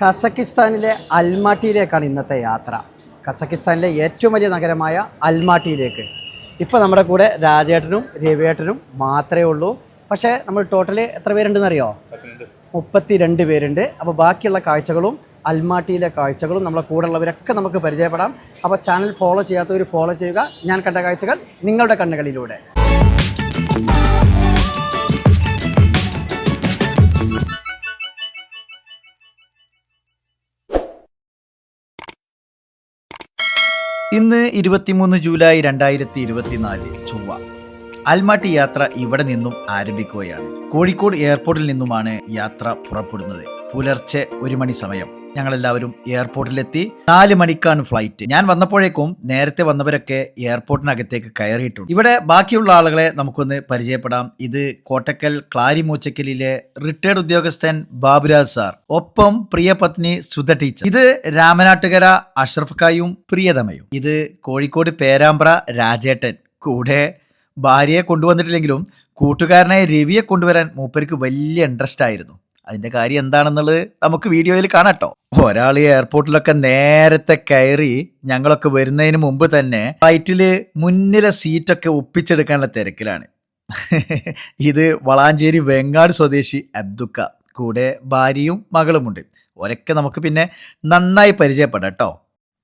കസക്കിസ്ഥാനിലെ അൽമാട്ടിയിലേക്കാണ് ഇന്നത്തെ യാത്ര. കസക്കിസ്ഥാനിലെ ഏറ്റവും വലിയ നഗരമായ അൽമാട്ടിയിലേക്ക്. ഇപ്പോൾ നമ്മുടെ കൂടെ രാജേട്ടനും രവിയേട്ടനും മാത്രമേ ഉള്ളൂ. പക്ഷേ നമ്മൾ ടോട്ടൽ എത്ര പേരുണ്ടെന്ന് അറിയോ മുപ്പത്തി രണ്ട് പേരുണ്ട്. അപ്പോൾ ബാക്കിയുള്ള കാഴ്ചകളും അൽമാട്ടിയിലെ കാഴ്ചകളും നമ്മളെ കൂടെ ഉള്ളവരൊക്കെ നമുക്ക് പരിചയപ്പെടാം. അപ്പോൾ ചാനൽ ഫോളോ ചെയ്യാത്തവർ ഫോളോ ചെയ്യുക. ഞാൻ കണ്ട കാഴ്ചകൾ നിങ്ങളുടെ കണ്ണുകളിലൂടെ. ഇന്ന് ഇരുപത്തിമൂന്ന് ജൂലൈ രണ്ടായിരത്തി ഇരുപത്തിനാല് ചൊവ്വ. അൽമാട്ടി യാത്ര ഇവിടെ നിന്നും ആരംഭിക്കുകയാണ്. കോഴിക്കോട് എയർപോർട്ടിൽ നിന്നുമാണ് യാത്ര പുറപ്പെടുന്നത്. പുലർച്ചെ ഒരു മണി സമയം. ഞങ്ങളെല്ലാവരും എയർപോർട്ടിലെത്തി നാല് മണിക്കാണ് ഫ്ലൈറ്റ്. ഞാൻ വന്നപ്പോഴേക്കും നേരത്തെ വന്നവരൊക്കെ എയർപോർട്ടിനകത്തേക്ക് കയറിയിട്ടുണ്ട്. ഇവിടെ ബാക്കിയുള്ള ആളുകളെ നമുക്കൊന്ന് പരിചയപ്പെടാം. ഇത് കോട്ടക്കൽ ക്ലാരിമൂച്ചക്കലിലെ റിട്ടയർഡ് ഉദ്യോഗസ്ഥൻ ബാബുരാജ് സാർ. ഒപ്പം പ്രിയ പത്നി സുധ ടീച്ചർ. ഇത് രാമനാട്ടുകര അഷ്റഫ് കായും പ്രിയതമയും. ഇത് കോഴിക്കോട് പേരാമ്പ്ര രാജേട്ടൻ. കൂടെ ഭാര്യയെ കൊണ്ടുവന്നിട്ടില്ലെങ്കിലും കൂട്ടുകാരനായ രവിയെ കൊണ്ടുവരാൻ മൂപ്പർക്ക് വലിയ ഇൻട്രസ്റ്റ് ആയിരുന്നു. അതിന്റെ കാര്യം എന്താണെന്നുള്ളത് നമുക്ക് വീഡിയോയിൽ കാണാട്ടോ. ഒരാൾ എയർപോർട്ടിലൊക്കെ നേരത്തെ കയറി ഞങ്ങളൊക്കെ വരുന്നതിന് മുമ്പ് തന്നെ ഫ്ലൈറ്റിൽ മുന്നിലെ സീറ്റൊക്കെ ഒപ്പിച്ചെടുക്കാനുള്ള തിരക്കിലാണ്. ഇത് വളാഞ്ചേരി വെങ്ങാട് സ്വദേശി അബ്ദുക്ക. കൂടെ ഭാര്യയും മകളുമുണ്ട്. ഒരൊക്കെ നമുക്ക് പിന്നെ നന്നായി പരിചയപ്പെടാം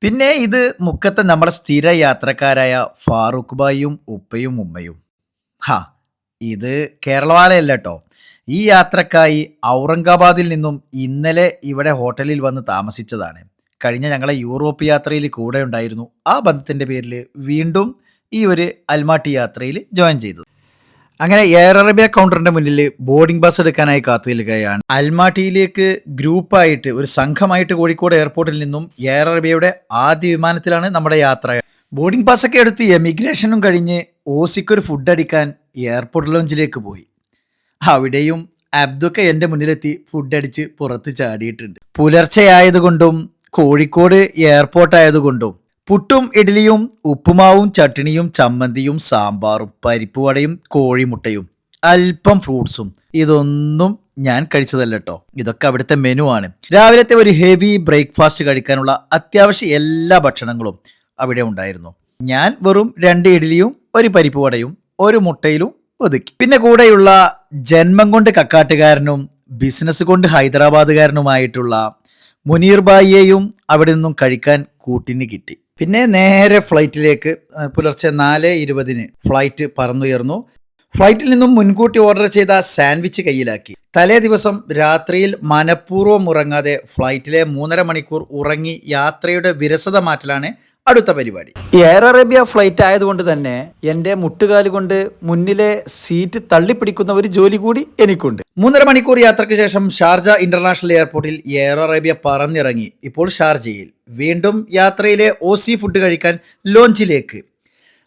പിന്നെ ഇത് മുക്കത്തെ നമ്മുടെ സ്ഥിര യാത്രക്കാരായ ഫാറൂഖ് ബായിയും ഉപ്പയും ഉമ്മയും. ഹാ ഇത് കേരളവാലയല്ല കേട്ടോ ഈ യാത്രക്കായി ഔറംഗാബാദിൽ നിന്നും ഇന്നലെ ഇവിടെ ഹോട്ടലിൽ വന്ന് താമസിച്ചതാണ്. കഴിഞ്ഞ ഞങ്ങളെ യൂറോപ്പ് യാത്രയിൽ കൂടെ ഉണ്ടായിരുന്നു. ആ ബന്ധത്തിന്റെ പേരിൽ വീണ്ടും ഈ ഒരു അൽമാട്ടി യാത്രയിൽ ജോയിൻ ചെയ്തത്. അങ്ങനെ എയർ അറേബ്യ കൗണ്ടറിന്റെ മുന്നിൽ ബോർഡിംഗ് ബസ് എടുക്കാനായി കാത്തു നിൽക്കുകയാണ് അൽമാട്ടിയിലേക്ക് ഗ്രൂപ്പായിട്ട് ഒരു സംഘമായിട്ട് കോഴിക്കോട് എയർപോർട്ടിൽ നിന്നും എയർ അറേബ്യയുടെ ആദ്യ വിമാനത്തിലാണ് നമ്മുടെ യാത്ര. ബോർഡിംഗ് പാസ് ഒക്കെ എടുത്ത് എമിഗ്രേഷനും കഴിഞ്ഞ് ഓസിക്കൊരു ഫുഡ് അടിക്കാൻ എയർപോർട്ട് ലോഞ്ചിലേക്ക് പോയി. അവിടെയും അബ്ദുക്ക എന്റെ മുന്നിലെത്തി ഫുഡ് അടിച്ച് പുറത്ത് ചാടിയിട്ടുണ്ട്. പുലർച്ചെ ആയതുകൊണ്ടും കോഴിക്കോട് എയർപോർട്ട് ആയതുകൊണ്ടും പുട്ടും ഇഡ്ഡലിയും ഉപ്പുമാവും ചട്ടിണിയും ചമ്മന്തിയും സാമ്പാറും പരിപ്പുവടയും കോഴിമുട്ടയും അല്പം ഫ്രൂട്ട്സും. ഇതൊന്നും ഞാൻ കഴിച്ചതല്ല കേട്ടോ ഇതൊക്കെ അവിടുത്തെ മെനു ആണ്. രാവിലത്തെ ഒരു ഹെവി ബ്രേക്ക്ഫാസ്റ്റ് കഴിക്കാനുള്ള അത്യാവശ്യ എല്ലാ ഭക്ഷണങ്ങളും അവിടെ ഉണ്ടായിരുന്നു. ഞാൻ വെറും രണ്ട് ഇഡ്ഡലിയും ഒരു പരിപ്പുവടയും ഒരു മുട്ടയിലും ഒതുക്കി. പിന്നെ കൂടെയുള്ള ജന്മം കൊണ്ട് കക്കാട്ടുകാരനും ബിസിനസ് കൊണ്ട് ഹൈദരാബാദുകാരനുമായിട്ടുള്ള മുനീർ ബായിയെയും അവിടെ നിന്നും കഴിക്കാൻ കൂട്ടിന് കിട്ടി. പിന്നെ നേരെ ഫ്ലൈറ്റിലേക്ക് പുലർച്ചെ നാല് ഇരുപതിന് ഫ്ലൈറ്റ് പറന്നുയർന്നു. ഫ്ലൈറ്റിൽ നിന്നും മുൻകൂട്ടി ഓർഡർ ചെയ്ത സാൻഡ്വിച്ച് കയ്യിലാക്കി. തലേ ദിവസം രാത്രിയിൽ മനഃപൂർവം ഉറങ്ങാതെ ഫ്ലൈറ്റിലെ മൂന്നര മണിക്കൂർ ഉറങ്ങി യാത്രയുടെ വിരസത മാറ്റലാണ് അടുത്ത പരിപാടി. എയർ അറേബ്യ ഫ്ലൈറ്റ് ആയതുകൊണ്ട് തന്നെ എന്റെ മുട്ടുകാൽ കൊണ്ട് മുന്നിലെ സീറ്റ് തള്ളിപ്പിടിക്കുന്ന ഒരു ജോലി കൂടി എനിക്കുണ്ട്. മൂന്നര മണിക്കൂർ യാത്രയ്ക്ക് ശേഷം ഷാർജ ഇന്റർനാഷണൽ എയർപോർട്ടിൽ എയർ അറേബ്യ പറന്നിറങ്ങി. ഇപ്പോൾ ഷാർജയിൽ വീണ്ടും യാത്രയിലെ ഓസി ഫുഡ് കഴിക്കാൻ ലോഞ്ചിലേക്ക്.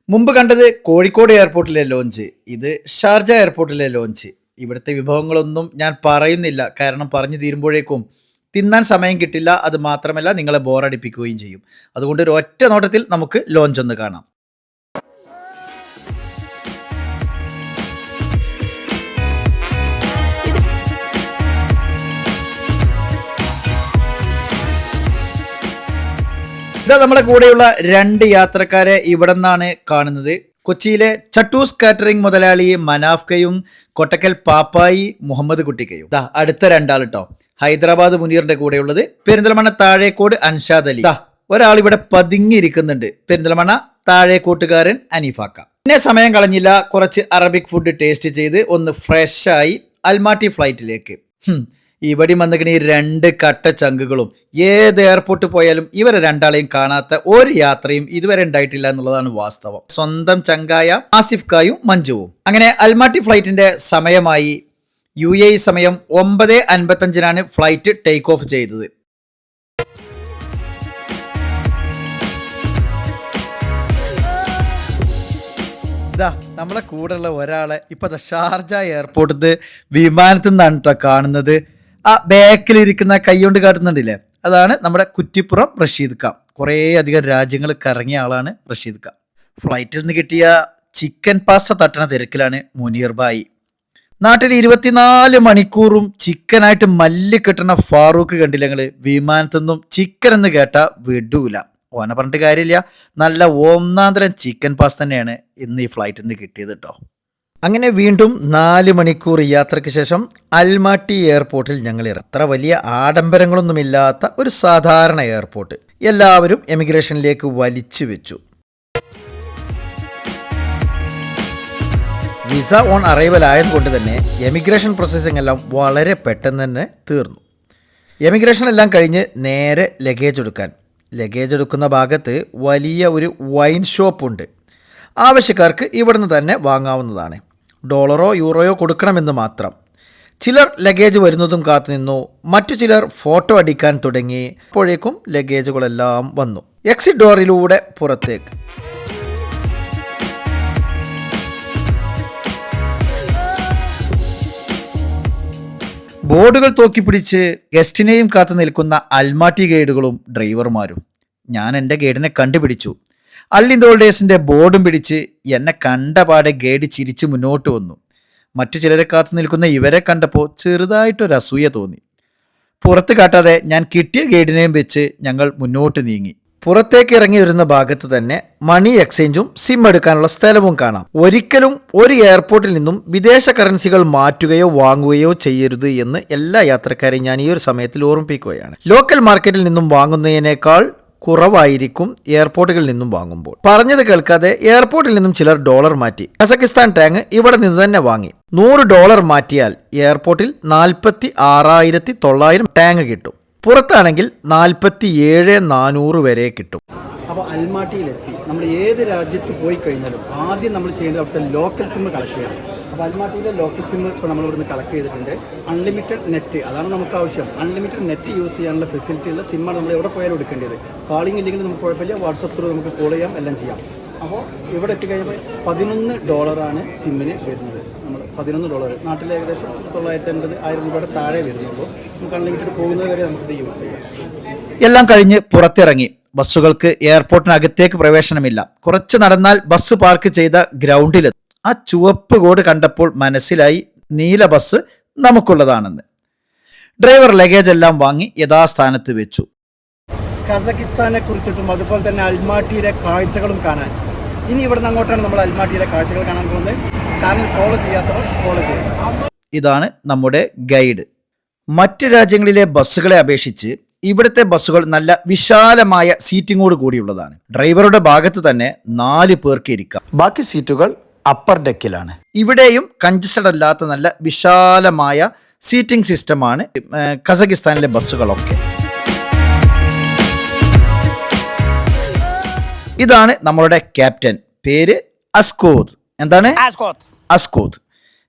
മുമ്പ് കണ്ടത് കോഴിക്കോട് എയർപോർട്ടിലെ ലോഞ്ച് ഇത് ഷാർജ എയർപോർട്ടിലെ ലോഞ്ച്. ഇവിടുത്തെ വിഭവങ്ങളൊന്നും ഞാൻ പറയുന്നില്ല. കാരണം പറഞ്ഞു തീരുമ്പോഴേക്കും തിന്നാൻ സമയം കിട്ടില്ല അത് മാത്രമല്ല നിങ്ങളെ ബോറടിപ്പിക്കുകയും ചെയ്യും. അതുകൊണ്ട് ഒരു ഒറ്റ നോട്ടത്തിൽ നമുക്ക് ലോഞ്ച് ഒന്ന് കാണാം. ഇതാ നമ്മുടെ കൂടെയുള്ള രണ്ട് യാത്രക്കാരെ ഇവിടെ നിന്നാണ് കാണുന്നത്. കൊച്ചിയിലെ ചട്ടൂസ് കാറ്ററിംഗ് മുതലാളി മനാഫ്കയും കൊട്ടക്കൽ പാപ്പായി മുഹമ്മദ് കുട്ടിക്കയും. ദാ അടുത്ത രണ്ടാൾ കേട്ടോ ഹൈദരാബാദ് മുനീറിന്റെ കൂടെയുള്ളത് പെരിന്തൽമണ്ണ താഴേക്കോട് അൻഷാദ് അലി. ദാ ഒരാൾ ഇവിടെ പതുങ്ങിയിരിക്കുന്നുണ്ട്. പെരിന്തൽമണ്ണ താഴേക്കോട്ടുകാരൻ അനീഫാക്ക പിന്നെ സമയം കളഞ്ഞില്ല. കുറച്ച് അറബിക് ഫുഡ് ടേസ്റ്റ് ചെയ്ത് ഒന്ന് ഫ്രഷായി അൽമാട്ടി ഫ്ലൈറ്റിലേക്ക്. ഇവിടെ വന്നിങ്ങനെ ഈ രണ്ട് കട്ട ചങ്കുകളും ഏത് എയർപോർട്ട് പോയാലും ഇവരെ രണ്ടാളെയും കാണാത്ത ഒരു യാത്രയും ഇതുവരെ ഉണ്ടായിട്ടില്ല എന്നുള്ളതാണ് വാസ്തവം. സ്വന്തം ചങ്കായ ആസിഫ് കായും മഞ്ജുവും. അങ്ങനെ അൽമാട്ടി ഫ്ലൈറ്റിന്റെ സമയമായി യു എ സമയം ഒമ്പത് അൻപത്തഞ്ചിനാണ് ഫ്ലൈറ്റ് ടേക്ക് ഓഫ് ചെയ്തത്. ഇതാ നമ്മളെ കൂടെയുള്ള ഒരാളെ ഇപ്പോഴത്തെ ഷാർജ എയർപോർട്ടിൽ വിമാനത്തിൽ നിന്നാണ് കേട്ടോ കാണുന്നത്. ആ ബാക്കിലിരിക്കുന്ന കൈ കൊണ്ട് കാട്ടുന്നുണ്ടില്ലേ? അതാണ് നമ്മുടെ കുറ്റിപ്പുറം റഷീദ് ഖാൻ കുറേ അധികം രാജ്യങ്ങൾ കറങ്ങിയ ആളാണ് റഷീദ് ഖാൻ ഫ്ലൈറ്റിൽ നിന്ന് കിട്ടിയ ചിക്കൻ പാസ്ത തട്ടണ തിരക്കിലാണ് മുനീർ ബായി. നാട്ടിൽ ഇരുപത്തിനാല് മണിക്കൂറും ചിക്കനായിട്ട് മല്ലി കിട്ടണ ഫാറൂഖ് കണ്ടില്ല ഞങ്ങൾ വിമാനത്തു നിന്നും ചിക്കൻ എന്ന് കേട്ട വിടൂല. ഓനെ പറഞ്ഞിട്ട് കാര്യമില്ല. നല്ല ഒന്നാന്തരം ചിക്കൻ പാസ് തന്നെയാണ് ഇന്ന് ഈ ഫ്ലൈറ്റിൽ നിന്ന് കിട്ടിയത് കേട്ടോ അങ്ങനെ വീണ്ടും നാല് മണിക്കൂർ യാത്രയ്ക്ക് ശേഷം അൽമാട്ടി എയർപോർട്ടിൽ ഞങ്ങൾ അത്ര വലിയ ആഡംബരങ്ങളൊന്നുമില്ലാത്ത ഒരു സാധാരണ എയർപോർട്ട് എല്ലാവരും എമിഗ്രേഷനിലേക്ക് വലിച്ചു വെച്ചു. വിസ ഓൺ അറൈവൽ ആയതുകൊണ്ട് തന്നെ എമിഗ്രേഷൻ പ്രോസസ്സിംഗ് എല്ലാം വളരെ പെട്ടെന്ന് തന്നെ തീർന്നു. എമിഗ്രേഷൻ എല്ലാം കഴിഞ്ഞ് നേരെ ലഗേജ് എടുക്കാൻ. ലഗേജ് എടുക്കുന്ന ഭാഗത്ത് വലിയ ഒരു വൈൻ ഷോപ്പുണ്ട്. ആവശ്യക്കാർക്ക് ഇവിടുന്ന് തന്നെ വാങ്ങാവുന്നതാണ്. ഡോളറോ യൂറോയോ കൊടുക്കണമെന്ന് മാത്രം. ചിലർ ലഗേജ് വരുന്നതും കാത്തു നിന്നു. മറ്റു ചിലർ ഫോട്ടോ അടിക്കാൻ തുടങ്ങി. അപ്പോഴേക്കും ലഗേജുകളെല്ലാം വന്നു. എക്സിറ്റ് ഡോറിലൂടെ പുറത്തേക്ക്. ബോർഡുകൾ തോക്കിപ്പിടിച്ച് ഗസ്റ്റിനെയും കാത്തു നിൽക്കുന്ന അൽമാട്ടി ഗൈഡുകളും ഡ്രൈവർമാരും. ഞാൻ എന്റെ ഗൈഡിനെ കണ്ടുപിടിച്ചു. അല്ലിന്തോൾഡേഴ്സിന്റെ ബോർഡും പിടിച്ച് എന്നെ കണ്ടപാടെ ഗൈഡ് ചിരിച്ച് മുന്നോട്ട് വന്നു. മറ്റു ചിലരെ കാത്തു നിൽക്കുന്ന ഇവരെ കണ്ടപ്പോൾ ചെറുതായിട്ടൊരു അസൂയ തോന്നി. പുറത്ത് കാട്ടാതെ ഞാൻ കിട്ടിയ ഗൈഡിനെയും വെച്ച് ഞങ്ങൾ മുന്നോട്ട് നീങ്ങി. പുറത്തേക്ക് ഇറങ്ങി വരുന്ന ഭാഗത്ത് തന്നെ മണി എക്സ്ചേഞ്ചും സിം എടുക്കാനുള്ള സ്ഥലവും കാണാം. ഒരിക്കലും ഒരു എയർപോർട്ടിൽ നിന്നും വിദേശ കറൻസികൾ മാറ്റുകയോ വാങ്ങുകയോ ചെയ്യരുത് എന്ന് എല്ലാ യാത്രക്കാരെയും ഞാൻ ഈ ഒരു സമയത്തിൽ ഓർമ്മിപ്പിക്കുകയാണ്. ലോക്കൽ മാർക്കറ്റിൽ നിന്നും വാങ്ങുന്നതിനേക്കാൾ കുറവായിരിക്കും എയർപോർട്ടുകളിൽ നിന്നും വാങ്ങുമ്പോൾ. പറഞ്ഞത് കേൾക്കാതെ എയർപോർട്ടിൽ നിന്നും ചിലർ ഡോളർ മാറ്റി. കസക്കിസ്ഥാൻ ടാങ്ക് ഇവിടെ നിന്ന് തന്നെ വാങ്ങി. നൂറ് ഡോളർ മാറ്റിയാൽ എയർപോർട്ടിൽ നാൽപ്പത്തി ആറായിരത്തി തൊള്ളായിരം ടാങ്ക് കിട്ടും. പുറത്താണെങ്കിൽ നാൽപ്പത്തി ഏഴ് നാനൂറ് വരെ കിട്ടും. അപ്പോൾ അൽമാട്ടിയിലെത്തി. നമ്മൾ ഏത് രാജ്യത്ത് പോയി കഴിഞ്ഞാലും ആദ്യം നമ്മൾ ചെയ്യേണ്ടത് അവിടുത്തെ ലോക്കൽ സിം കളക്ട് ചെയ്യണം. അപ്പോൾ അൽമാട്ടിയിലെ ലോക്കൽ സിം ഇപ്പോൾ നമ്മൾ ഇവിടുന്ന് കളക്ട് ചെയ്തിട്ടുണ്ട്. അൺലിമിറ്റഡ് നെറ്റ് അതാണ് നമുക്ക് ആവശ്യം. അൺലിമിറ്റഡ് നെറ്റ് യൂസ് ചെയ്യാനുള്ള ഫെസിലിറ്റി ഉള്ള സിമ്മാണ് നമ്മൾ എവിടെ പോയാലും എടുക്കേണ്ടത്. കോളിംഗ് ഇല്ലെങ്കിൽ നമുക്ക് കുഴപ്പമില്ല. വാട്സപ്പ് ത്രൂ നമുക്ക് കോൾ ചെയ്യാം എല്ലാം ചെയ്യാം. അപ്പോൾ ഇവിടെ എത്തിക്കഴിഞ്ഞപ്പോൾ പതിനൊന്ന് ഡോളറാണ് സിമ്മിന് വരുന്നത്. നമ്മൾ പതിനൊന്ന് ഡോളർ നാട്ടിൽ ഏകദേശം തൊള്ളായിരത്തി അൻപത് ആയിരം രൂപയുടെ താഴെ വരുന്നുള്ളൂ. നമുക്ക് അൺലിമിറ്റഡ് പോകുന്നത് വരെ നമുക്കിത് യൂസ് ചെയ്യാം. എല്ലാം കഴിഞ്ഞ് പുറത്തിറങ്ങി. ബസ്സുകൾക്ക് എയർപോർട്ടിനകത്തേക്ക് പ്രവേശനമില്ല. കുറച്ച് നടന്നാൽ ബസ് പാർക്ക് ചെയ്ത ഗ്രൗണ്ടിൽ ആ ചുവപ്പ് കോഡ് കണ്ടപ്പോൾ മനസ്സിലായി നീല ബസ് നമുക്കുള്ളതാണെന്ന്. ഡ്രൈവർ ലഗേജ് എല്ലാം വാങ്ങി യഥാസ്ഥാനത്ത് വെച്ചു. കസക്കിസ്ഥാനെ കുറിച്ചിട്ടും അതുപോലെ തന്നെ അൽമാട്ടിയിലെ കാഴ്ചകളും കാണാൻ. ഇനി ഇവിടെ നിന്ന് അങ്ങോട്ടാണ് നമ്മൾ അൽമാട്ടിയിലെ കാഴ്ചകൾ കാണാൻ പോകുന്നത്. ചാനൽ ഫോളോ ചെയ്യാത്തവർ ഫോളോ ചെയ്യുക ഇതാണ് നമ്മുടെ ഗൈഡ് മറ്റ് രാജ്യങ്ങളിലെ ബസ്സുകളെ അപേക്ഷിച്ച് ഇവിടുത്തെ ബസ്സുകൾ നല്ല വിശാലമായ സീറ്റിങ്ങോട് കൂടിയുള്ളതാണ്. ഡ്രൈവറുടെ ഭാഗത്ത് തന്നെ നാല് പേർക്ക് ഇരിക്കാം. ബാക്കി സീറ്റുകൾ അപ്പർ ഡെക്കിലാണ് ഇവിടെയും കൺജസ്റ്റഡ് അല്ലാത്ത നല്ല വിശാലമായ സീറ്റിംഗ് സിസ്റ്റമാണ് കസഖിസ്ഥാനിലെ കസക്കിസ്ഥാനിലെ ബസ്സുകളൊക്കെ. ഇതാണ് നമ്മളുടെ ക്യാപ്റ്റൻ പേര് അസ്കോദ്. എന്താണ്? അസ്കോദ്.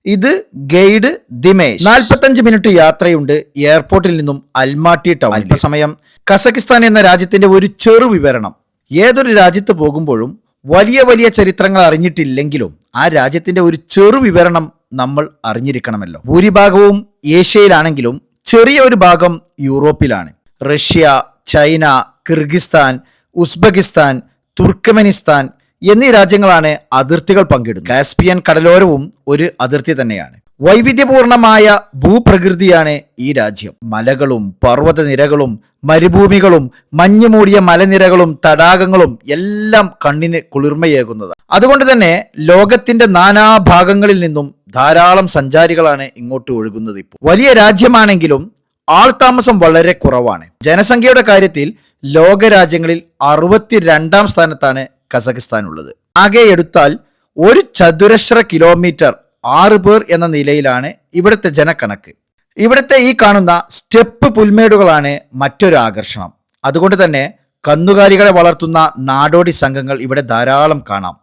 ഇത് ഗൈഡ് ദിമേശ്. നാൽപ്പത്തഞ്ച് മിനിറ്റ് യാത്രയുണ്ട് എയർപോർട്ടിൽ നിന്നും അൽമാട്ടി ടൗൺ സമയം കസക്കിസ്ഥാൻ എന്ന രാജ്യത്തിന്റെ ഒരു ചെറു വിവരണം ഏതൊരു രാജ്യത്ത് പോകുമ്പോഴും വലിയ വലിയ ചരിത്രങ്ങൾ അറിഞ്ഞിട്ടില്ലെങ്കിലും ആ രാജ്യത്തിന്റെ ഒരു ചെറു വിവരണം നമ്മൾ അറിഞ്ഞിരിക്കണമല്ലോ. ഭൂരിഭാഗവും ഏഷ്യയിലാണെങ്കിലും ചെറിയ ഒരു ഭാഗം യൂറോപ്പിലാണ്. Russia China Kyrgyzstan Uzbekistan Turkmenistan എന്നീ രാജ്യങ്ങളാണ് അതിർത്തികൾ പങ്കിടുന്നത്. കാസ്പിയൻ കടലോരവും ഒരു അതിർത്തി തന്നെയാണ്. വൈവിധ്യപൂർണമായ ഭൂപ്രകൃതിയാണ് ഈ രാജ്യം. മലകളും പർവതനിരകളും മരുഭൂമികളും മഞ്ഞുമൂടിയ മലനിരകളും തടാകങ്ങളും എല്ലാം കണ്ണിന് കുളിർമയേകുന്നതാണ്. അതുകൊണ്ട് തന്നെ ലോകത്തിന്റെ നാനാഭാഗങ്ങളിൽ നിന്നും ധാരാളം സഞ്ചാരികളാണ് ഇങ്ങോട്ട് ഒഴുകുന്നത് ഇപ്പോൾ. വലിയ രാജ്യമാണെങ്കിലും ആൾതാമസം വളരെ കുറവാണ്. ജനസംഖ്യയുടെ കാര്യത്തിൽ ലോകരാജ്യങ്ങളിൽ അറുപത്തിരണ്ടാം സ്ഥാനത്താണ് കസഖിസ്ഥാൻ ഉള്ളത് ആകെ എടുത്താൽ ഒരു ചതുരശ്ര കിലോമീറ്റർ ആറ് പേർ എന്ന നിലയിലാണ് ഇവിടുത്തെ ജനക്കണക്ക്. ഇവിടുത്തെ ഈ കാണുന്ന സ്റ്റെപ്പ് പുൽമേടുകളാണ് മറ്റൊരു ആകർഷണം. അതുകൊണ്ട് തന്നെ കന്നുകാലികളെ വളർത്തുന്ന നാടോടി സംഘങ്ങൾ ഇവിടെ ധാരാളം കാണാം.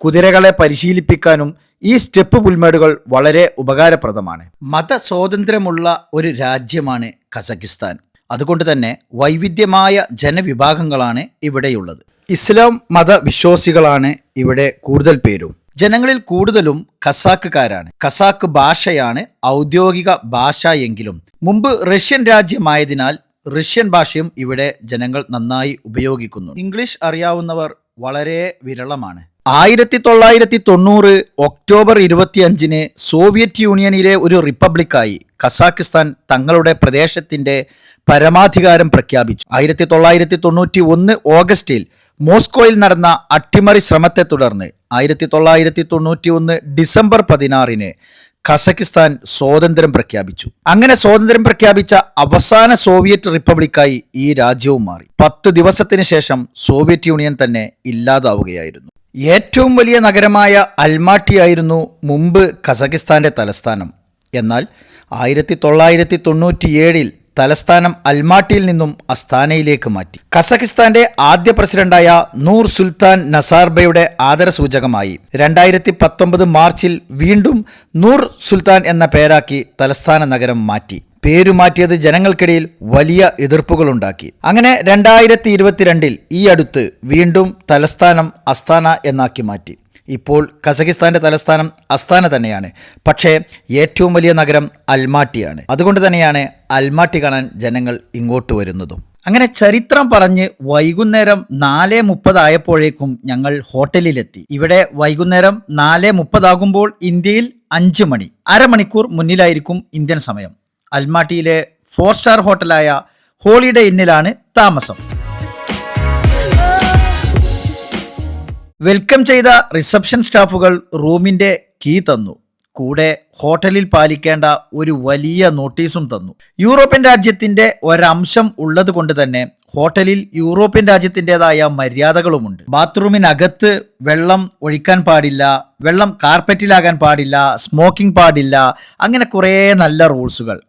കുതിരകളെ പരിശീലിപ്പിക്കാനും ഈ സ്റ്റെപ്പ് പുൽമേടുകൾ വളരെ ഉപകാരപ്രദമാണ്. മതസ്വാതന്ത്ര്യമുള്ള ഒരു രാജ്യമാണ് കസക്കിസ്ഥാൻ. അതുകൊണ്ട് തന്നെ വൈവിധ്യമായ ജനവിഭാഗങ്ങളാണ് ഇവിടെയുള്ളത്. ഇസ്ലാം മതവിശ്വാസികളാണ് ഇവിടെ കൂടുതൽ പേരും. ജനങ്ങളിൽ കൂടുതലും കസാക്കുകാരാണ് കസാക്ക് ഭാഷയാണ് ഔദ്യോഗിക ഭാഷ എങ്കിലും. മുമ്പ് റഷ്യൻ രാജ്യമായതിനാൽ റഷ്യൻ ഭാഷയും ഇവിടെ ജനങ്ങൾ നന്നായി ഉപയോഗിക്കുന്നു. ഇംഗ്ലീഷ് അറിയാവുന്നവർ വളരെ വിരളമാണ്. ആയിരത്തി തൊള്ളായിരത്തി തൊണ്ണൂറ് ഒക്ടോബർ ഇരുപത്തിയഞ്ചിന് സോവിയറ്റ് യൂണിയനിലെ ഒരു റിപ്പബ്ലിക്കായി കസാക്കിസ്ഥാൻ തങ്ങളുടെ പ്രദേശത്തിന്റെ പരമാധികാരം പ്രഖ്യാപിച്ചു. ആയിരത്തി തൊള്ളായിരത്തി തൊണ്ണൂറ്റി ഒന്ന് ഓഗസ്റ്റിൽ മോസ്കോയിൽ നടന്ന അട്ടിമറി ശ്രമത്തെ തുടർന്ന് ആയിരത്തി തൊള്ളായിരത്തി തൊണ്ണൂറ്റി ഒന്ന് ഡിസംബർ പതിനാറിന് ഖസക്കിസ്ഥാൻ സ്വാതന്ത്ര്യം പ്രഖ്യാപിച്ചു. അങ്ങനെ സ്വാതന്ത്ര്യം പ്രഖ്യാപിച്ച അവസാന സോവിയറ്റ് റിപ്പബ്ലിക്കായി ഈ രാജ്യവും മാറി. പത്ത് ദിവസത്തിന് ശേഷം സോവിയറ്റ് യൂണിയൻ തന്നെ ഇല്ലാതാവുകയായിരുന്നു. ഏറ്റവും വലിയ നഗരമായ അൽമാട്ടിയായിരുന്നു മുമ്പ് ഖസക്കിസ്ഥാന്റെ തലസ്ഥാനം. എന്നാൽ ആയിരത്തി തൊള്ളായിരത്തി തൊണ്ണൂറ്റിയേഴിൽ തലസ്ഥാനം അൽമാട്ടിയിൽ നിന്നും അസ്താനയിലേക്ക് മാറ്റി. കസഖിസ്ഥാന്റെ ആദ്യ പ്രസിഡന്റായ നൂർ സുൽത്താൻ നസാർബയുടെ ആദരസൂചകമായി രണ്ടായിരത്തി പത്തൊമ്പത് മാർച്ചിൽ വീണ്ടും നൂർ സുൽത്താൻ എന്ന പേരാക്കി തലസ്ഥാന നഗരം മാറ്റി. പേരുമാറ്റിയത് ജനങ്ങൾക്കിടയിൽ വലിയ എതിർപ്പുകളുണ്ടാക്കി. അങ്ങനെ രണ്ടായിരത്തി ഇരുപത്തിരണ്ടിൽ ഈ അടുത്ത് വീണ്ടും തലസ്ഥാനം അസ്താന എന്നാക്കി മാറ്റി. ഇപ്പോൾ കസഖിസ്ഥാന്റെ തലസ്ഥാനം അസ്താന തന്നെയാണ്. പക്ഷേ ഏറ്റവും വലിയ നഗരം അൽമാട്ടിയാണ്. അതുകൊണ്ട് തന്നെയാണ് അൽമാട്ടി കാണാൻ ജനങ്ങൾ ഇങ്ങോട്ട് വരുന്നതും. അങ്ങനെ ചരിത്രം പറഞ്ഞ് വൈകുന്നേരം നാല് മുപ്പതായപ്പോഴേക്കും ഞങ്ങൾ ഹോട്ടലിലെത്തി. ഇവിടെ വൈകുന്നേരം നാല് മുപ്പതാകുമ്പോൾ ഇന്ത്യയിൽ അഞ്ച് മണി അരമണിക്കൂർ മുന്നിലായിരിക്കും ഇന്ത്യൻ സമയം. അൽമാട്ടിയിലെ ഫോർ സ്റ്റാർ ഹോട്ടലായ ഹോളിഡേ ഇന്നിലാണ് താമസം. വെൽക്കം ചെയ്ത റിസപ്ഷൻ സ്റ്റാഫുകൾ റൂമിന്റെ കീ തന്നു. കൂടെ ഹോട്ടലിൽ പാലിക്കേണ്ട ഒരു വലിയ നോട്ടീസും തന്നു. യൂറോപ്യൻ രാജ്യത്തിന്റെ ഒരംശം ഉള്ളത് കൊണ്ട് തന്നെ ഹോട്ടലിൽ യൂറോപ്യൻ രാജ്യത്തിന്റെതായ മര്യാദകളുമുണ്ട്. ബാത്റൂമിനകത്ത് വെള്ളം ഒഴിക്കാൻ പാടില്ല വെള്ളം കാർപ്പറ്റിലാകാൻ പാടില്ല സ്മോക്കിംഗ് പാടില്ല അങ്ങനെ കുറേ നല്ല റൂൾസുകൾ.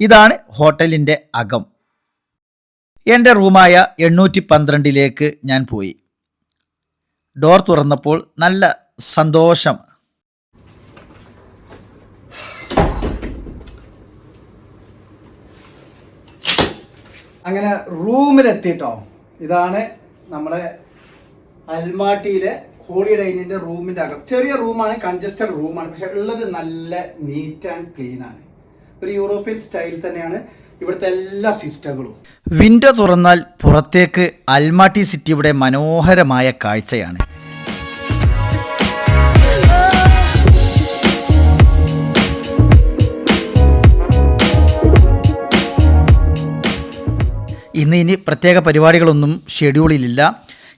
ഇതാണ് ഹോട്ടലിന്റെ അകം. എന്റെ റൂമായ എണ്ണൂറ്റി പന്ത്രണ്ടിലേക്ക് ഞാൻ പോയി. ഡോർ തുറന്നപ്പോൾ നല്ല സന്തോഷം. അങ്ങനെ റൂമിലെത്തിട്ടോ. ഇതാണ് നമ്മുടെ അൽമാട്ടിയിലെ ഹോളി ഡൈനിന്റെ റൂമിന്റെ അകം. ചെറിയ റൂമാണ് കൺജസ്റ്റഡ് റൂമാണ്. പക്ഷെ ഉള്ളത് നല്ല നീറ്റ് ആൻഡ് ക്ലീൻ ആണ്. ഒരു യൂറോപ്യൻ സ്റ്റൈൽ തന്നെയാണ്. ഇവിടുത്തെ എല്ലാ സിസ്റ്റങ്ങളും. വിൻഡോ തുറന്നാൽ പുറത്തേക്ക് അൽമാട്ടി സിറ്റിയുടെ മനോഹരമായ കാഴ്ചയാണ്. ഇന്ന് ഇനി പ്രത്യേക പരിപാടികളൊന്നും ഷെഡ്യൂളിലില്ല.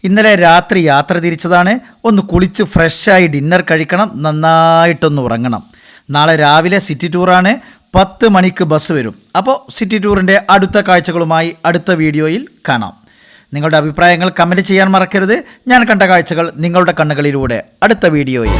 ഇന്നലെ രാത്രി യാത്ര തിരിച്ചതാണ്. ഒന്ന് കുളിച്ച് ഫ്രഷായി ഡിന്നർ കഴിക്കണം. നന്നായിട്ടൊന്ന് ഉറങ്ങണം. നാളെ രാവിലെ സിറ്റി ടൂറാണ്. പത്ത് മണിക്ക് ബസ് വരും. അപ്പോൾ സിറ്റി ടൂറിന്റെ അടുത്ത കാഴ്ചകളുമായി അടുത്ത വീഡിയോയിൽ കാണാം. നിങ്ങളുടെ അഭിപ്രായങ്ങൾ കമന്റ് ചെയ്യാൻ മറക്കരുത്. ഞാൻ കണ്ട കാഴ്ചകൾ നിങ്ങളുടെ കണ്ണുകളിലൂടെ. അടുത്ത വീഡിയോയിൽ.